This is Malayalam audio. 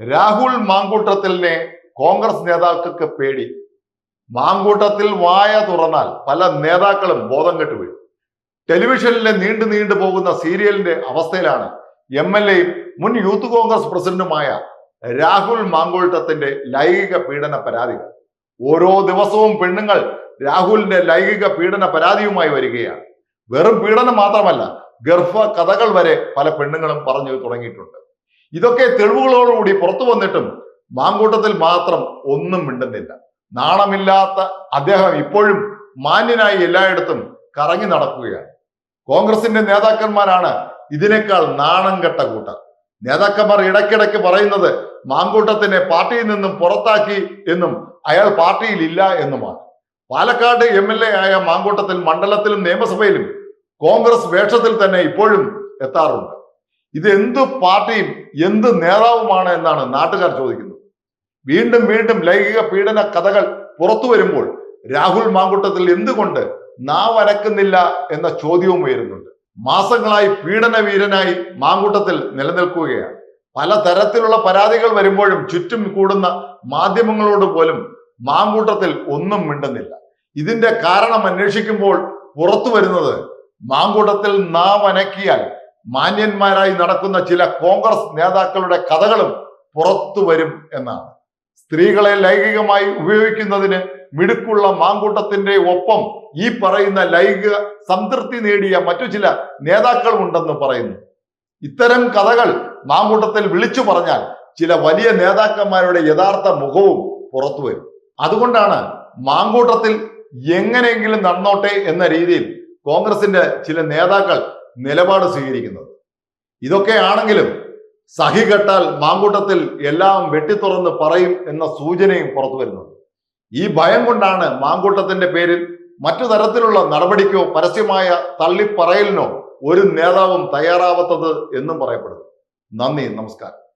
രാഹുൽ മാങ്കൂട്ടത്തിലിനെ കോൺഗ്രസ് നേതാക്കൾക്ക് പേടി. മാങ്കൂട്ടത്തിൽ വായ തുറന്നാൽ പല നേതാക്കളും ബോധം കെട്ട് വീഴും ടെലിവിഷനിലെ നീണ്ടു നീണ്ടു പോകുന്ന സീരിയലിന്റെ അവസ്ഥയിലാണ് എം എൽ എയും മുൻ യൂത്ത് കോൺഗ്രസ് പ്രസിഡന്റുമായ രാഹുൽ മാങ്കൂട്ടത്തിന്റെ ലൈംഗിക പീഡന പരാതികൾ ഓരോ ദിവസവും പെണ്ണുങ്ങൾ രാഹുലിന്റെ ലൈംഗിക പീഡന പരാതിയുമായി വരികയാണ്. വെറും പീഡനം മാത്രമല്ല ഗർഭ കഥകൾ വരെ പല പെണ്ണുങ്ങളും പറഞ്ഞു തുടങ്ങിയിട്ടുണ്ട്. ഇതൊക്കെ തെളിവുകളോടുകൂടി പുറത്തു വന്നിട്ടും മാങ്കൂട്ടത്തിൽ മാത്രം ഒന്നും മിണ്ടുന്നില്ല. നാണമില്ലാത്ത അദ്ദേഹം ഇപ്പോഴും മാന്യനായി എല്ലായിടത്തും കറങ്ങി നടക്കുകയാണ്. കോൺഗ്രസിന്റെ നേതാക്കന്മാരാണ് ഇതിനേക്കാൾ നാണം കെട്ട കൂട്ടർ. നേതാക്കന്മാർ ഇടയ്ക്കിടയ്ക്ക് പറയുന്നത് മാങ്കൂട്ടത്തിനെ പാർട്ടിയിൽ നിന്നും പുറത്താക്കി എന്നും അയാൾ പാർട്ടിയിൽ ഇല്ല എന്നുമാണ്. പാലക്കാട് എം എൽ എ ആയ മാങ്കൂട്ടത്തിൽ മണ്ഡലത്തിലും നിയമസഭയിലും കോൺഗ്രസ് വേഷത്തിൽ തന്നെ ഇപ്പോഴും എത്താറുണ്ട്. ഇത് എന്ത് പാർട്ടിയും എന്ത് നേതാവുമാണ് എന്നാണ് നാട്ടുകാർ ചോദിക്കുന്നത്. വീണ്ടും വീണ്ടും ലൈംഗിക പീഡന കഥകൾ പുറത്തു വരുമ്പോൾ രാഹുൽ മാങ്കുട്ടത്തിൽ എന്തുകൊണ്ട് നാവനക്കുന്നില്ല എന്ന ചോദ്യവും ഉയരുന്നുണ്ട്. മാസങ്ങളായി പീഡന വീരനായി മാങ്കൂട്ടത്തിൽ നിലനിൽക്കുകയാണ്. പല തരത്തിലുള്ള പരാതികൾ വരുമ്പോഴും ചുറ്റും കൂടുന്ന മാധ്യമങ്ങളോട് പോലും മാങ്കൂട്ടത്തിൽ ഒന്നും മിണ്ടുന്നില്ല. ഇതിന്റെ കാരണം അന്വേഷിക്കുമ്പോൾ പുറത്തു വരുന്നത് മാങ്കൂട്ടത്തിൽ നാവനക്കിയാൽ മാന്യന്മാരായി നടക്കുന്ന ചില കോൺഗ്രസ് നേതാക്കളുടെ കഥകളും പുറത്തു വരും എന്നാണ്. സ്ത്രീകളെ ലൈംഗികമായി ഉപയോഗിക്കുന്നതിന് മിടുക്കുള്ള മാങ്കൂട്ടത്തിന്റെ ഒപ്പം ഈ പറയുന്ന ലൈംഗിക സംതൃപ്തി നേടിയ മറ്റു ചില നേതാക്കളുമുണ്ടെന്ന് പറയുന്നു. ഇത്തരം കഥകൾ മാങ്കൂട്ടത്തിൽ വിളിച്ചു പറഞ്ഞാൽ ചില വലിയ നേതാക്കന്മാരുടെ യഥാർത്ഥ മുഖവും പുറത്തു വരും. അതുകൊണ്ടാണ് മാങ്കൂട്ടത്തിൽ എങ്ങനെയെങ്കിലും നടന്നോട്ടെ എന്ന രീതിയിൽ കോൺഗ്രസിന്റെ ചില നേതാക്കൾ നിലപാട് സ്വീകരിക്കുന്നത്. ഇതൊക്കെ ആണെങ്കിലും സഹി കെട്ടാൽ മാങ്കൂട്ടത്തിൽ എല്ലാം വെട്ടിത്തുറന്ന് പറയും എന്ന സൂചനയും പുറത്തു വരുന്നുണ്ട്. ഈ ഭയം കൊണ്ടാണ് മാങ്കൂട്ടത്തിന്റെ പേരിൽ മറ്റു തരത്തിലുള്ള നടപടിക്കോ പരസ്യമായ തള്ളിപ്പറയലിനോ ഒരു നേതാവും തയ്യാറാവാത്തത് എന്നും പറയപ്പെടുന്നു. നന്ദി നമസ്കാരം.